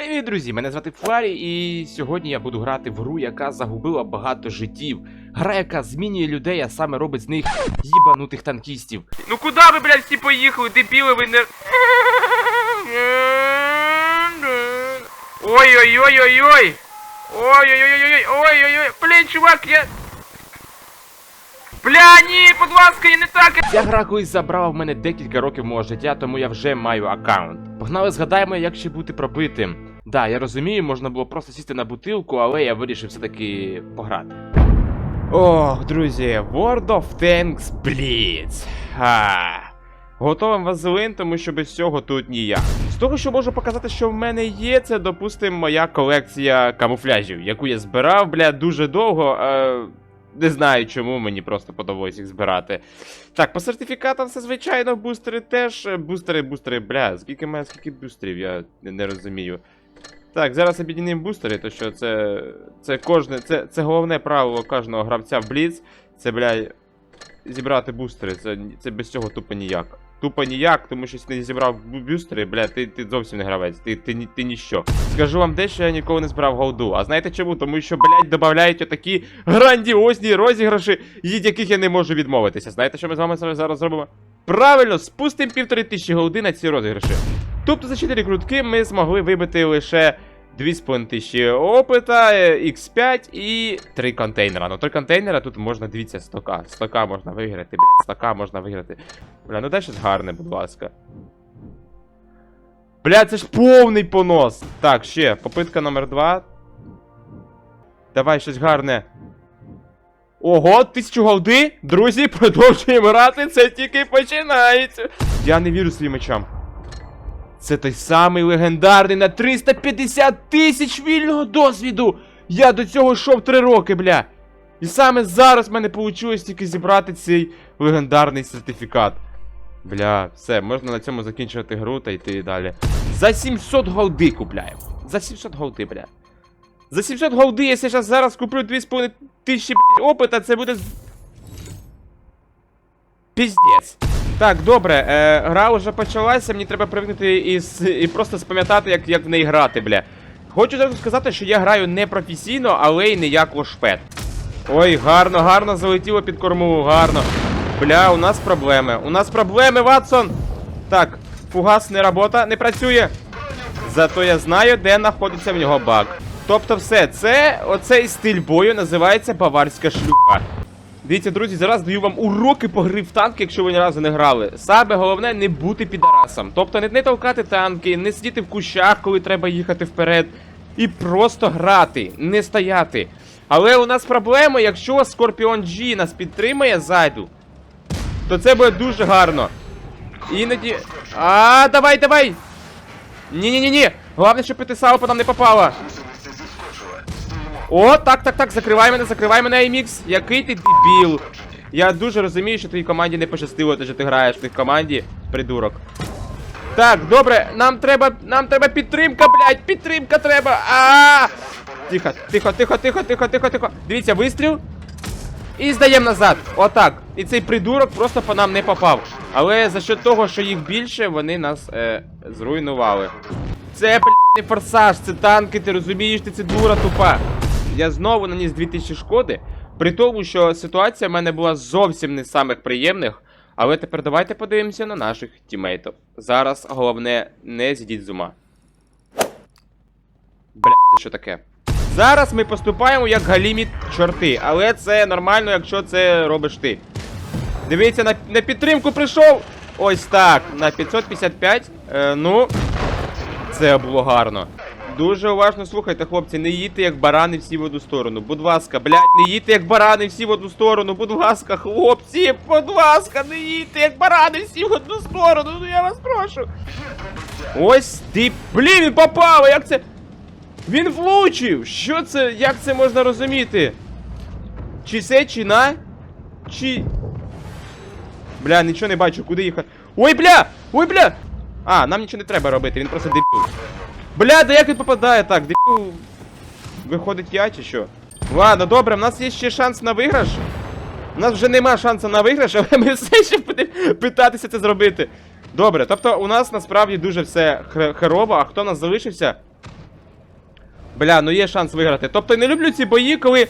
Привіт, друзі! Мене звати Фларі, і сьогодні я буду грати в гру, яка загубила багато життів. Гра, яка змінює людей, а саме робить з них їбанутих танкістів. Ну куда ви, блядь, всі поїхали? Дебіли ви не. Ой-ой-ой-ой-ой! Ой-ой-ой-ой-ой! Ой-ой-ой! Блін, чувак, я. Бля, ні, будь ласка, я не так. Ця гра колись забрала в мене декілька років мого життя, тому я вже маю аккаунт. Погнали, згадаємо, як ще бути пробитим. Да, я розумію, можна було просто сісти на бутилку, але я вирішив все-таки пограти. Ох, друзі, World of Tanks Blitz. Ха. Готовим вазелин, тому що без цього тут ніяк. З того, що можу показати, що в мене є, це, допустимо, моя колекція камуфляжів, яку я збирав, бля, дуже довго. Е... Не знаю, чому мені просто подобалось їх збирати. Так, по сертифікатам все звичайно, бустери теж. Бустери, бустери, бля, скільки має, скільки бустерів, я не розумію. Так, зараз об'єднуємо бустери, то що це. Це кожне. Це, це головне правило кожного гравця в Blitz. Це, бля, зібрати бустери. Це, це без цього тупо ніяк. Тупо ніяк, тому що якщо не зібрав бу- бустери, бля, ти, ти зовсім не гравець, ти, ти, ні- ти ніщо. Скажу вам дещо, я ніколи не збирав голду. А знаєте чому? Тому що, блядь, додають отакі грандіозні розіграші, від яких я не можу відмовитися. Знаєте, що ми з вами зараз зробимо? Правильно, спустимо півтори тисячі голди на ці розіграші. Тобто за 4 крутки ми змогли вибити лише 2,5 тисячі опита, е, X5 і 3 контейнера. Ну 3 контейнера тут можна, дивіться, 100к. 100к можна виграти, блядь, 100к можна виграти. Бля, ну дай щось гарне, будь ласка. Бля, це ж повний понос. Так, ще, попитка номер 2. Давай щось гарне. Ого, тисячу голди? Друзі, продовжуємо грати, це тільки починається. Я не вірю своїм очам. Це той самий легендарний на 350 тисяч вільного досвіду. Я до цього йшов 3 роки, бля. І саме зараз в мене вийшло тільки зібрати цей легендарний сертифікат. Бля, все, можна на цьому закінчувати гру та йти далі. За 700 голди купляємо. За 700 голди, бля. За 700 голди, якщо я зараз куплю 2,5 тисячі, блядь, опита, це буде. Піздець. Так, добре, е, гра вже почалася, мені треба привикнути і, і просто спам'ятати, як, як в неї грати, бля. Хочу зразу сказати, що я граю не професійно, але й не як лошпет. Ой, гарно, гарно залетіло під корму, гарно. Бля, у нас проблеми. У нас проблеми, Ватсон! Так, фугас не робота, не працює. Зато я знаю, де знаходиться в нього баг. Тобто все, це оцей стиль бою називається баварська шлюха. Дивіться, друзі, зараз даю вам уроки по гри в танки, якщо ви ні разу не грали. Саме головне не бути підарасом. Тобто не, не толкати танки, не сидіти в кущах, коли треба їхати вперед. І просто грати, не стояти. Але у нас проблема, якщо Scorpion G нас підтримає ззаду, то це буде дуже гарно. Іноді. А, давай, давай! Ні-ні-ні-ні! Головне, щоб п'ятисава по нам не попала. О, так, так, так, закривай мене, закривай мене, Аймікс. Який ти дебіл. Я дуже розумію, що твоїй команді не пощастило, те, що ти граєш в тих команді, придурок. Так, добре, нам треба. Нам треба підтримка, блядь, підтримка треба. А! Тихо, тихо, тихо, тихо, тихо, тихо, тихо. Дивіться, вистріл. І здаємо назад. Отак. І цей придурок просто по нам не попав. Але за що того, що їх більше, вони нас е, зруйнували. Це, блядь, не форсаж, це танки, ти розумієш, ти це дура тупа. Я знову наніс 2000 шкоди. При тому, що ситуація в мене була зовсім не з самих приємних. Але тепер давайте подивимося на наших тімейтів. Зараз головне не зійдіть з ума. Бля, це що таке? Зараз ми поступаємо як галімі чорти, але це нормально, якщо це робиш ти. Дивіться, на, на підтримку прийшов! Ось так, на 555. Е, ну, це було гарно. Дуже уважно слухайте, хлопці, не їдьте як барани всі в одну сторону. Будь ласка, блядь, не їдьте як барани всі в одну сторону. Будь ласка, хлопці, будь ласка, не їдьте як барани всі в одну сторону. Ну я вас прошу. Ось ти. Блін, він попав! Як це. Він влучив! Що це? Як це можна розуміти? Чи це, чи на? Чи. Бля, нічого не бачу, куди їхати. Ой, бля! Ой, бля! А, нам нічого не треба робити, він просто дебіл. Бля, да як він попадає так? Дебіл. Виходить я чи що? Ладно, добре, в нас є ще шанс на виграш. У нас вже нема шансу на виграш, але ми все ще будемо питатися це зробити. Добре, тобто у нас насправді дуже все хе- херово, а хто нас залишився? Бля, ну є шанс виграти. Тобто не люблю ці бої, коли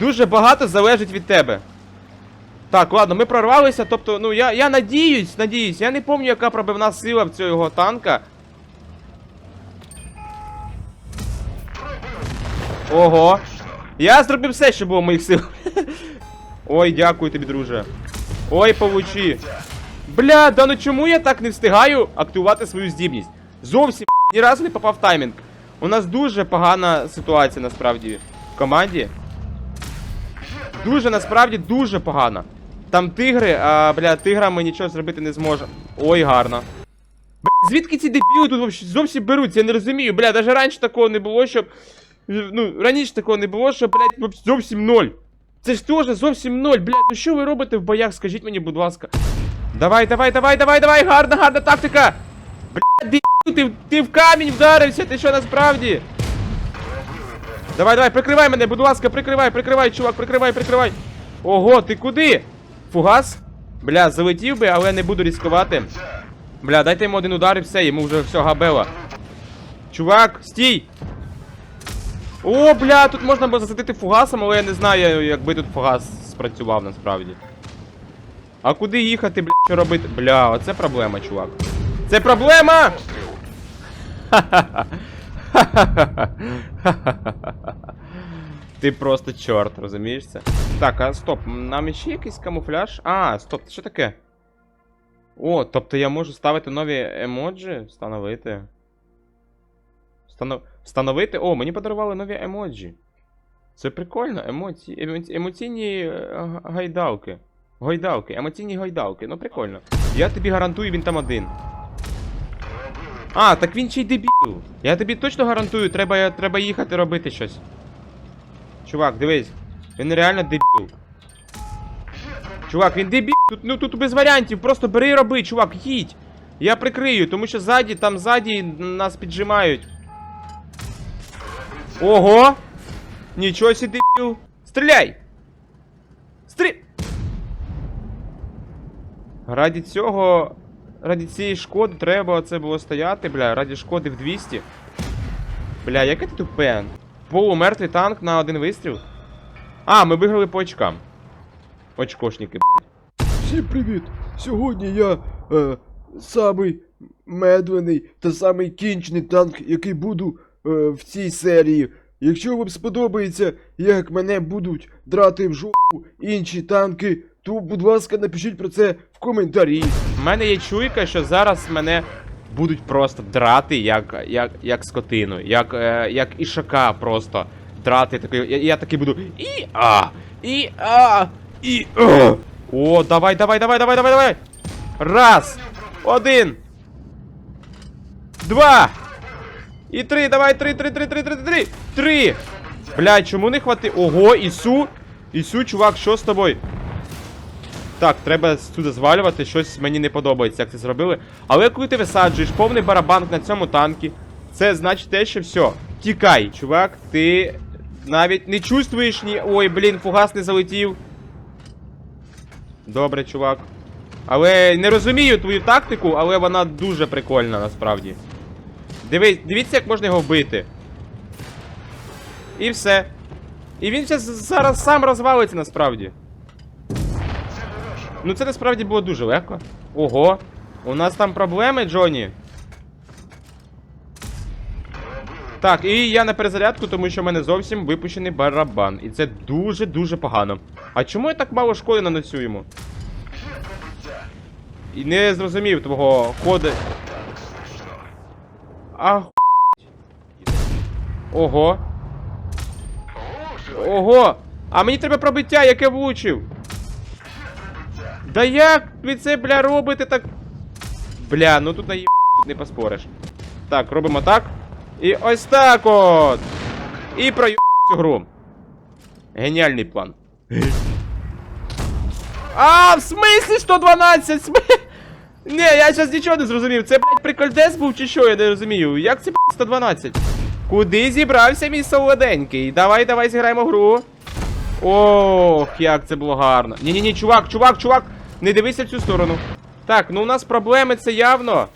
дуже багато залежить від тебе. Так, ладно, ми прорвалися, тобто, ну я, я надіюсь, надіюсь, я не пам'ятаю, яка пробивна сила в цього танка. Ого. Я зробив все, що було в моїх силах. Ой, дякую тобі, друже. Ой, павучі. Бля, да ну чому я так не встигаю активувати свою здібність? Зовсім ні разу не попав таймінг. У нас дуже погана ситуація насправді в команді. Дуже насправді дуже погана. Там тигри, а бля, тиграми нічого зробити не зможемо. Ой, гарно. Бля, звідки ці дебіли тут зовсім беруться? Я не розумію. Бля, навіть раніше такого не було, щоб. Ну, раніше такого не було, що, блядь, зовсім ноль. Це ж теж зовсім ноль, блядь. Ну що ви робите в боях? Скажіть мені, будь ласка. Давай, давай, давай, давай, давай, гарна, гарна тактика! Блядь, ти, ти в камінь вдарився, ти що насправді? Давай, давай, прикривай мене, будь ласка, прикривай, прикривай, чувак, прикривай, прикривай. Ого, ти куди? Фугас? Бля, залетів би, але не буду ризикувати. Бля, дайте йому один удар і все, йому вже все габела. Чувак, стій! О, бля, тут можна було засадити фугасом, але я не знаю, якби тут фугас спрацював насправді. А куди їхати, бля, що робити? Бля, оце проблема, чувак. Це проблема! Ти просто чорт, розумієш це? Так, а стоп, нам ще якийсь камуфляж? А, стоп, що таке? О, тобто я можу ставити нові емоджі? Встановити. Встанов... Встановити. О, мені подарували нові емоджі. Це прикольно, емоції. Емоці... Емоційні е, га- гайдалки. Гойдалки, емоційні гойдалки. Ну прикольно. Я тобі гарантую, він там один. А, так він ще й дебіл. Я тобі точно гарантую, треба, треба їхати робити щось. Чувак, дивись. Він реально дебіл. Чувак, він дебіл. Тут, ну тут без варіантів. Просто бери і роби, чувак, їдь. Я прикрию, тому що ззаді, там ззаді нас піджимають. Ого! Нічого сі дебіл. Стріляй! Стрі... Раді цього. Раді цієї шкоди треба це було стояти, бля, раді шкоди в 200. Бля, яке ти тупе? Полумертвий танк на один вистріл. А, ми виграли по очкам. Очкошники, блядь. Всім привіт! Сьогодні я е, самий медлений та самий кінчений танк, який буду в цій серії. Якщо вам сподобається, як мене будуть драти в жопу інші танки, то, будь ласка, напишіть про це в коментарі. У мене є чуйка, що зараз мене будуть просто драти як, як, як скотину, як, е, як ішака просто драти такий. Я, я такий буду. І а! І а! І а! О, давай, давай, давай, давай, давай, давай! Раз! Один! Два! І три, давай, три, три, три, три, три, три, три! Блядь, чому не хвати? Ого, Ісу! Ісу, чувак, що з тобою? Так, треба сюди звалювати, щось мені не подобається, як це зробили. Але коли ти висаджуєш повний барабан на цьому танкі, це значить те, що все. Тікай, чувак, ти навіть не чувствуєш ні. Ой, блін, фугас не залетів. Добре, чувак. Але не розумію твою тактику, але вона дуже прикольна насправді. Дивись, дивіться, як можна його вбити. І все. І він зараз сам розвалиться насправді. Ну це насправді було дуже легко. Ого. У нас там проблеми, Джоні. Так, і я на перезарядку, тому що в мене зовсім випущений барабан. І це дуже-дуже погано. А чому я так мало шкоди наносю йому? І не зрозумів твого ходу. Ах. Ого. Ого! А мені треба пробиття, яке влучив. Да як ви це, бля, робите так. Бля, ну тут наїб... тут не поспориш. Так, робимо так. І ось так от. І проїб цю гру. Геніальний план. А, в смислі 112? См... Ні, я зараз нічого не зрозумів. Це, блядь, прикольдес був чи що, я не розумію. Як це, блядь, 112? Куди зібрався мій солоденький? Давай, давай зіграємо гру. Ох, як це було гарно. Ні-ні-ні, чувак, чувак, чувак, не дивися в цю сторону. Так, ну у нас проблеми, це явно.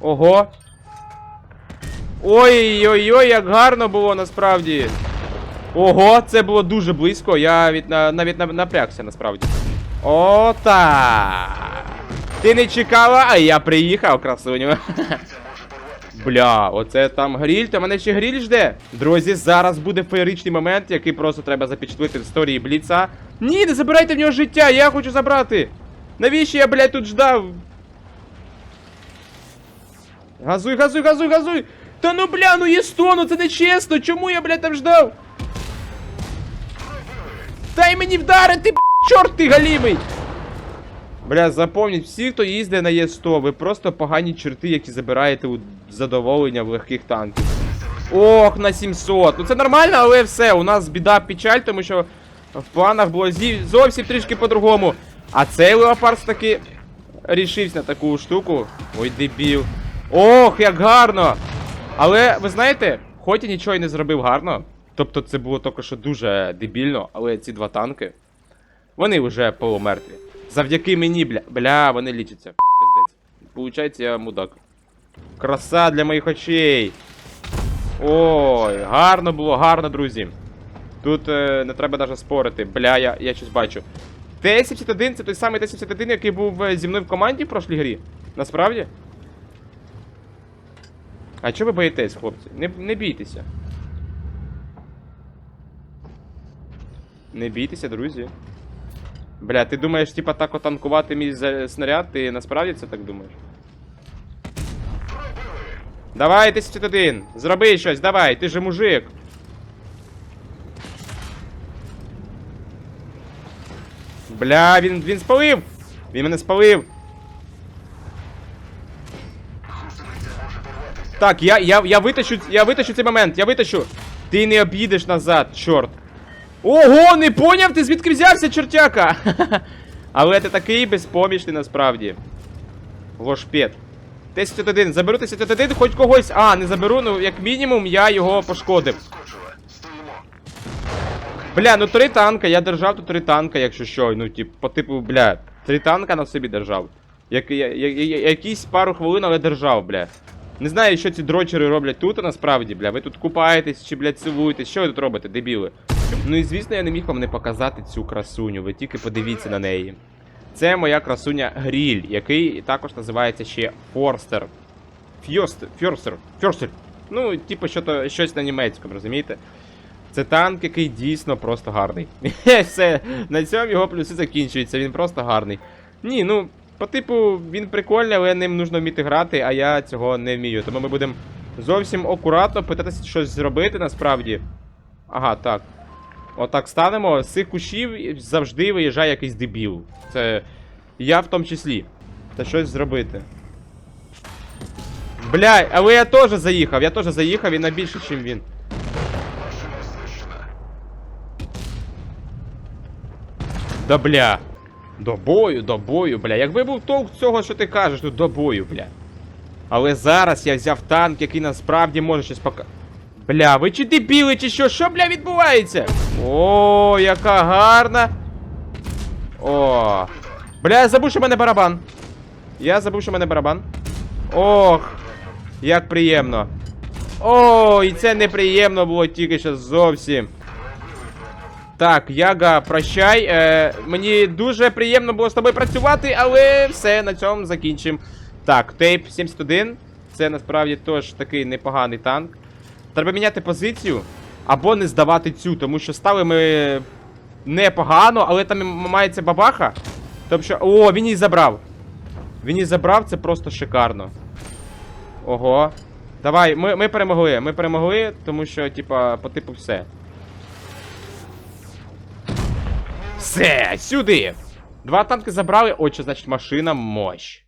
Ого. Ой-ой-ой, як гарно було насправді. Ого, це було дуже близько. Я від, на, навіть на- напрягся насправді. Ота. Ти не чекала, а я приїхав, красуню. Бля, оце там гріль, то мене ще гріль жде. Друзі, зараз буде феєричний момент, який просто треба запечатлити в історії Бліца. Ні, не забирайте в нього життя, я хочу забрати. Навіщо я, блядь, тут ждав? Газуй, газуй, газуй, газуй! Та ну бля, ну є сто, ну це не чесно! Чому я, блядь, там ждав? Дай мені вдарити, б***, чорт ти галімий! Бля, запомніть, всі, хто їздить на Є100, ви просто погані черти, які забираєте у задоволення в легких танків. Ох, на 700. Ну це нормально, але все, у нас біда печаль, тому що в планах було зовсім трішки по-другому. А цей леопард таки рішився на таку штуку. Ой, дебіл. Ох, як гарно! Але ви знаєте, хоч і нічого й не зробив гарно. Тобто це було тільки що дуже дебільно, але ці два танки, вони вже полумертві. Завдяки мені, бля, бля, вони лічаться. Пиздець. Получається, я мудак. Краса для моїх очей. Ой, гарно було, гарно, друзі. Тут е, не треба навіть спорити. Бля, я, я щось бачу. Т-71 це той самий Т-71, який був е, зі мною в команді в прошлій грі. Насправді? А чого ви боїтесь, хлопці? Не, не бійтеся. Не бійтеся, друзі. Бля, ти думаєш, типа так отанкувати мій снаряд? Ти насправді це так думаєш? Давай, 1001, зроби щось, давай, ти же мужик. Бля, він, він спалив! Він мене спалив! Так, я, я, я витащу, я витащу цей момент, я витащу. Ти не об'їдеш назад, чорт. Ого, не поняв, ти звідки взявся, чортяка? Але ти такий безпомічний насправді. Лошпет. Т-71, заберу Т-71, хоч когось. А, не заберу, ну як мінімум я його пошкодив. Бля, ну три танка, я держав тут три танка, якщо що. Ну, тип, по типу, бля, три танка на собі держав. Як, я, я, я, якісь пару хвилин, але держав, бля. Не знаю, що ці дрочери роблять тут, а насправді, бля. Ви тут купаєтесь чи, блядь, цілуєтесь. Що ви тут робите, дебіли? Ну і звісно, я не міг вам не показати цю красуню. Ви тільки подивіться на неї. Це моя красуня Гріль, який також називається ще Форстер. Фьостер. Фьорстер. Фьорстер. Ну, типу, що щось на німецькому, розумієте? Це танк, який дійсно просто гарний. Все, на цьому його плюси закінчуються, він просто гарний. Ні, ну, по типу, він прикольний, але ним нужно вміти грати, а я цього не вмію. Тому ми будемо зовсім акуратно питатися щось зробити насправді. Ага, так. Отак станемо. З цих кущів завжди виїжджає якийсь дебіл. Це я в тому числі. Та щось зробити. Бля, але я теж заїхав, я теж заїхав і на більше, ніж він. Да бля. До бою, до бою, бля. Якби був толк цього, що ти кажеш, то до бою, бля. Але зараз я взяв танк, який насправді може щось пока. Бля, ви чи дебіли, чи що? Що, бля, відбувається? О, яка гарна. О. Бля, я забув, що в мене барабан. Я забув, що в мене барабан. Ох, як приємно. О, і це неприємно було тільки що зовсім. Так, Яга, прощай. Е, мені дуже приємно було з тобою працювати, але все, на цьому закінчимо. Так, тейп 71. Це насправді теж такий непоганий танк. Треба міняти позицію або не здавати цю, тому що стали ми непогано, але там мається бабаха. Тобто, що... О, він її забрав. Він її забрав, це просто шикарно. Ого. Давай, ми, ми перемогли. Ми перемогли, тому що, типа, по типу все. Все, сюди. Два танки забрали. От що значить машина мощь.